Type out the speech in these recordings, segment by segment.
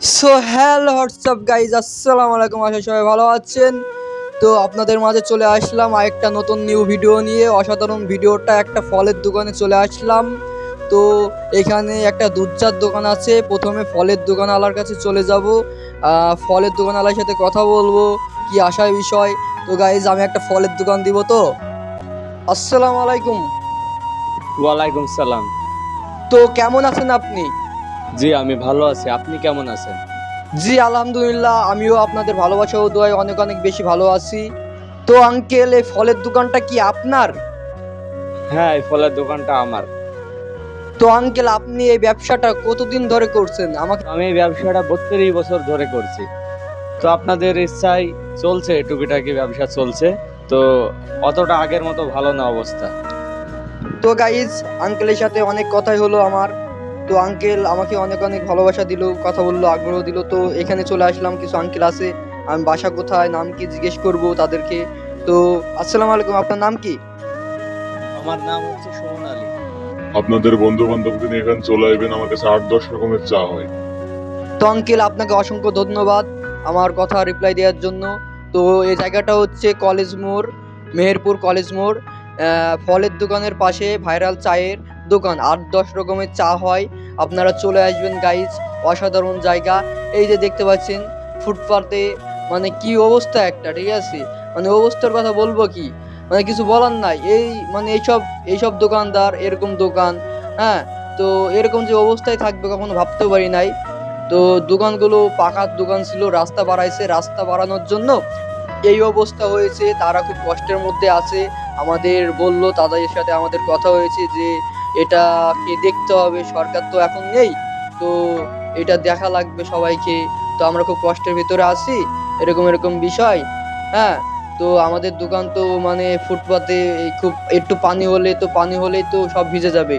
So hello WhatsApp guys আসসালামু আলাইকুম আশা সবাই ভালো আছেন। তো আপনাদের মাঝে চলে আসলাম আরেকটা নতুন নিউ ভিডিও নিয়ে। অসাধারণ ভিডিওটা একটা ফলের দোকানে চলে আসলাম। তো এখানে একটা দুধচার দোকান আছে। প্রথমে ফলের দোকানওয়ালার কাছে চলে যাব। ফলের দোকানওয়ালার সাথে কথা বলব কি আসার বিষয়। তো গাইজ আমি একটা ফলের দোকান দিব তো। আসসালামু আলাইকুম। ওয়ালাইকুম সালাম। তো কেমন আছেন আপনি? জি আমি ভালো আছি। আপনি কেমন আছেন? জি আলহামদুলিল্লাহ আমিও আপনাদের ভালোবাসা ও দোয়ায় অনেক অনেক বেশি ভালো আছি। তো আঙ্কেল এই ফলের দোকানটা কি আপনার? হ্যাঁ এই ফলের দোকানটা আমার। তো আঙ্কেল আপনি এই ব্যবসাটা কতদিন ধরে করছেন? আমাকে আমি এই ব্যবসাটা বত্রিশ বছর ধরে করছি। তো আপনাদের ইচ্ছায় চলছে টুকিটাকি ব্যবসা চলছে। তো অতটা আগের মতো ভালো না অবস্থা। তো গাইজ আঙ্কেলের সাথে অনেক কথাই হলো আমার। তো আঙ্কেল আমাকে অনেক অনেক ভালোবাসা দিল কথা বলল আগ্রহ দিল। তো এখানে চলে আসলাম কিছু আঙ্কেল আছে। আমি বাসা কোথায় নাম কি জিজ্ঞেস করব তাদেরকে। তো আসসালামু আলাইকুম আপনার নাম কি? আমার নাম হচ্ছে সুমন আলী। আপনাদের বন্ধু বান্ধবদের নিয়ে এখানে চলে আসবেন আমার কাছে আট দশ রকমের চা হয়। তো আঙ্কেল আপনাকে অসংখ্য ধন্যবাদ আমার কথা রিপ্লাই দেওয়ার জন্য। তো এই জায়গাটা হচ্ছে কলেজ মোড় মেহেরপুর কলেজ মোড়। ফলের দোকানের পাশে ভাইরাল চায়ের দোকান। আট দশ রকমের চা হয়। আপনারা চলে আসবেন গাইজ অসাধারণ জায়গা। এই যে দেখতে পাচ্ছেন, ফুটপাতে মানে কি অবস্থা একটা, ঠিক আছে? মানে অবস্থার কথা বলব কি? মানে কিছু বলার নাই। এই মানে এইসব এইসব দোকানদার, এরকম দোকান হ্যাঁ? তো এরকম যে অবস্থায় থাকবে কখনো ভাবতেও পারি নাই। তো দোকানগুলো পাকার দোকান ছিল, রাস্তা বাড়াইছে, রাস্তা বাড়ানোর জন্য এই অবস্থা হয়েছে। তারা খুব কষ্টের মধ্যে আছে। আমাদের বলল, তাদের সাথে আমাদের কথা হয়েছে যে এটাকে দেখতে হবে, সরকার তো এখন নেই, তো এটা দেখা লাগবে সবাইকে। তো আমরা খুব কষ্টের ভিতরে আছি, এরকম এরকম বিষয় হ্যাঁ? তো আমাদের দোকান তো মানে ফুটপাতে খুব একটু পানি হলে তো পানি হলেই তো সব ভিজে যাবে।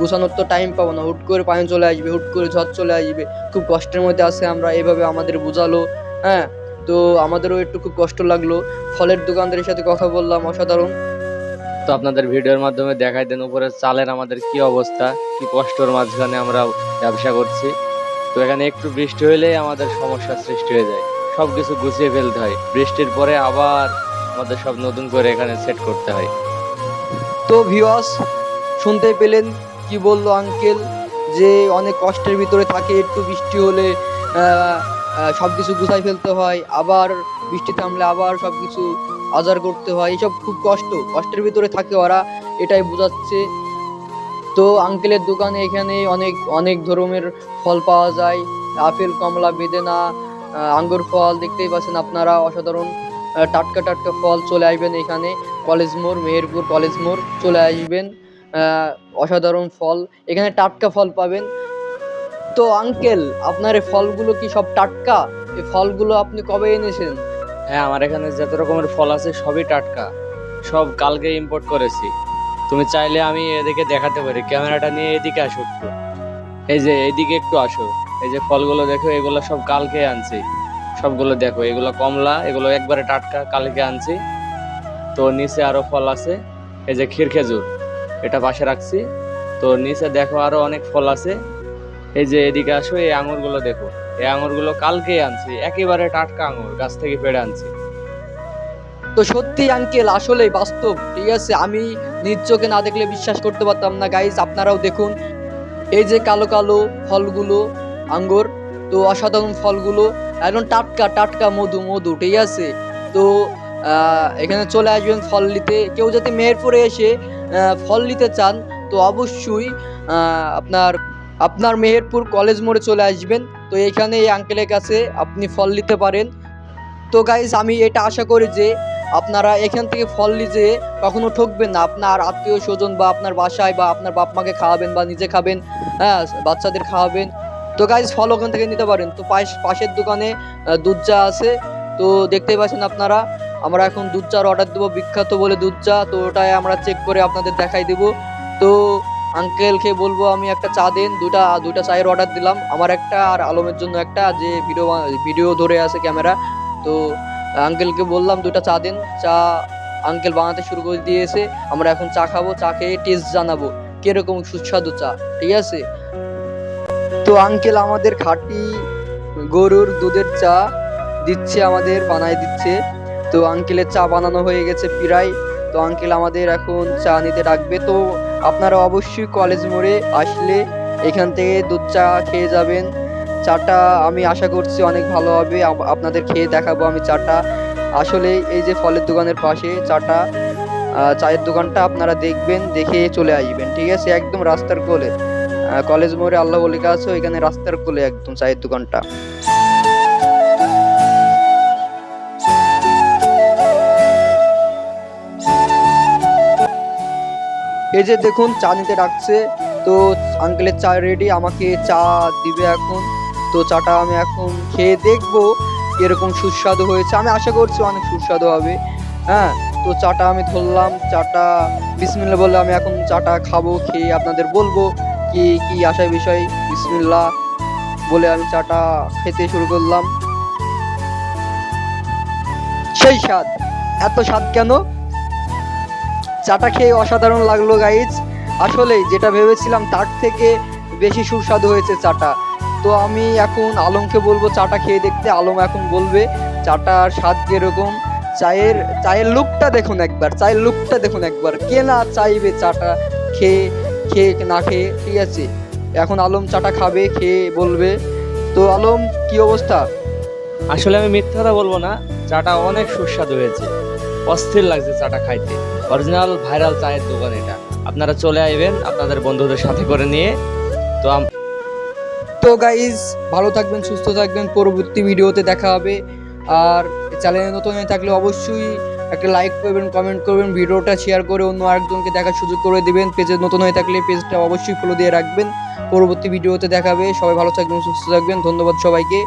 গুছানোর তো টাইম পাবো না, হুট করে পানি চলে আসবে, হুট করে ঝড় চলে আসবে। খুব কষ্টের মধ্যে আছে আমরা, এভাবে আমাদের বোঝালো হ্যাঁ? তো আমাদেরও একটু খুব কষ্ট লাগল। ফলের দোকানদারের সাথে কথা বললাম, অসাধারণ। তো আপনাদের ভিডিওর মাধ্যমে দেখাই দেন উপরে চালের আমাদের কি অবস্থা, কি কষ্টর মাঝখানে আমরা ব্যবসা করছি। তো এখানে একটু বৃষ্টি হলেই আমাদের সমস্যার সৃষ্টি হয়ে যায়। সব কিছু গুছিয়ে ফেলতে হয়। বৃষ্টির পরে আবার আমাদের সব নতুন করে এখানে সেট করতে হয়। তো ভিওয়াস শুনতে পেলেন কি বলল আঙ্কেল যে অনেক কষ্টের ভিতরে থাকে, একটু বৃষ্টি হলে সব কিছু গুছাই ফেলতে হয়, আবার বৃষ্টি থামলে আবার সব কিছু আজার করতে হয়, এসব খুব কষ্ট। কষ্টের ভিতরে থাকে ওরা, এটাই বোঝাচ্ছে। তো আঙ্কেলের দোকানে এখানে অনেক অনেক ধরনের ফল পাওয়া যায়। আপেল, কমলা, বেদেনা আঙ্গুর ফল, দেখতেই পাচ্ছেন আপনারা, অসাধারণ টাটকা টাটকা ফল চলে আসবেন এখানে। কলেজ মোড়, মেহেরপুর কলেজ মোড় চলে আসবেন অসাধারণ ফল। এখানে টাটকা ফল পাবেন। তো আঙ্কেল আপনার ফলগুলো কি সব টাটকা? এই ফলগুলো আপনি কবে এনেছেন? হ্যাঁ আমার এখানে যত রকমের ফল আছে সবই টাটকা। সব কালকে ইম্পোর্ট করেছি। তুমি চাইলে আমি এদিকে দেখাতে পারি। ক্যামেরাটা নিয়ে এদিকে আসো একটু। এই যে, এদিকে একটু আসো। এই যে ফলগুলো দেখো, এগুলো সব কালকে আনছি। সবগুলো দেখো, এগুলো কমলা, এগুলো একবারে টাটকা, কালকে আনছি। তো নিচে আরও ফল আছে। এই যে ক্ষীর খেজুর, এটা পাশে রাখছি। তো নিচে দেখো আরও অনেক ফল আছে। এই যে এদিকে আসো, এই আঙুরগুলো দেখো। এই আঙুরগুলো কালকেই আনছি, একেবারে টাটকা আঙুর, গাছ থেকে পেড়ে আনছি। তো সত্যি আঙ্কেল আসলেই বাস্তব, ঠিক আছে? আমি নিজ চোখে না দেখলে বিশ্বাস করতে পারতাম না গাইস আপনারাও দেখুন। এই যে কালো কালো ফলগুলো আঙ্গুর তো অসাধারণ ফলগুলো, একদম টাটকা টাটকা মধু মধু, ঠিক আছে? তো এখানে চলে আসবেন ফল নিতে। কেউ যদি মেহেরপুরে এসে ফল নিতে চান, তো অবশ্যই আপনার আপনার মেহেরপুর কলেজ মোড়ে চলে আসবেন। তো এখানে এই আঙ্কেলের কাছে আপনি ফল নিতে পারেন। তো গাইস আমি এটা আশা করি যে আপনারা এখান থেকে ফল নিতে কখনো ঠকবেন না। আপনার আত্মীয় স্বজন বা আপনার বাসায় বা আপনার বাপ মাকে খাওয়াবেন বা নিজে খাবেন হ্যাঁ বাচ্চাদের খাওয়াবেন। তো গাইস ফল ওখান থেকে নিতে পারেন। তো পাশ- পাশের দোকানে দুধ চা আছে। তো দেখতেই পাচ্ছেন আপনারা, আমরা এখন দুধ চার অর্ডার দেবো। বিখ্যাত বলে দুধ চা। তো ওটাই আমরা চেক করে আপনাদের দেখাই দেবো। তো আঙ্কেলকে বলব আমি একটা চা দেন দুটা দুটা চায়ের অর্ডার দিলাম। আমার একটা আর আলমের জন্য একটা, যে ভিডিও ভিডিও ধরে আছে ক্যামেরা তো আঙ্কেলকে বললাম দুটা চা দিন। চা আঙ্কেল বানাতে শুরু করে দিয়েছে। আমরা এখন চা খাব, চা খেয়ে টেস্ট জানাব। কীরকম সুস্বাদু চা, ঠিক আছে? তো আঙ্কেল আমাদের খাঁটি গরুর দুধের চা দিচ্ছে, আমাদের বানায় দিচ্ছে। তো আঙ্কেলের চা বানানো হয়ে গেছে প্রায়। তো আঙ্কেল আমাদের এখন চা নিতে ডাকবে। তো আপনারা অবশ্যই কলেজ মোড়ে আসলে এখান থেকে দুধ চা খেয়ে যাবেন। চাটা আমি আশা করছি অনেক ভালো হবে। আপ- আপনাদের খেয়ে দেখাবো আমি চাটা। আসলে এই যে ফলের দোকানের পাশে চাটা চায়ের দোকানটা আপনারা দেখবেন, দেখে চলে আসবেন, ঠিক আছে? একদম রাস্তার কোলে। কলেজ মোড়ে আল্লাহ লেখা আছে ওইখানে রাস্তার কোলে একদম চায়ের দোকানটা। এই যে দেখুন, চা নিতে ডাকছে। তো আঙ্কেলের চা রেডি আমাকে চা দিবে এখন। তো চাটা আমি এখন খেয়ে দেখব এরকম সুস্বাদু হয়েছে। আমি আশা করছি অনেক সুস্বাদু হবে। হ্যাঁ তো চাটা আমি ধরলাম। চাটা বিসমিল্লা বলে আমি এখন চাটা খাব, খেয়ে আপনাদের বলব কি কি আশার বিষয়। বিসমিল্লা বলে আমি চাটা খেতে শুরু করলাম। সেই স্বাদ। এত স্বাদ কেন? চাটা খেয়ে অসাধারণ লাগল গাইজ আসলে যেটা ভেবেছিলাম, তার থেকে বেশি সুস্বাদু হয়েছে চাটা। তো আমি এখন আলমকে বলব চাটা খেয়ে দেখতে। আলম এখন বলবে, চাটার স্বাদ কীরকম? চায়ের চায়ের লুকটা দেখুন একবার, চায়ের লুকটা দেখুন একবার। কে না চাইবে চাটা খেয়ে খেয়ে না খেয়ে, ঠিক আছে? এখন আলম চাটা খাবে, খেয়ে বলবে। তো আলম, কি অবস্থা? আসলে আমি মিথ্যা কথা বলব না, চাটা অনেক সুস্বাদু হয়েছে। অস্থির লাগছে চাটা খাইতে। অরিজিনাল ভাইরাল চায়ের দোকান এটা। আপনারা চলে আসবেন আপনাদের বন্ধুদের সাথে করে নিয়ে। তো তো গাইজ ভালো থাকবেন, সুস্থ থাকবেন। পরবর্তী ভিডিওতে দেখা হবে। আর চ্যানেলে নতুন হয়ে থাকলে অবশ্যই একটা লাইক করবেন কমেন্ট করবেন, ভিডিওটা শেয়ার করে অন্য আরেকজনকে দেখার সুযোগ করে দিবেন। পেজে নতুন হয়ে থাকলে পেজটা অবশ্যই ফলো দিয়ে রাখবেন। পরবর্তী ভিডিওতে দেখাবে সবাই ভালো থাকবেন, সুস্থ থাকবেন। ধন্যবাদ সবাইকে।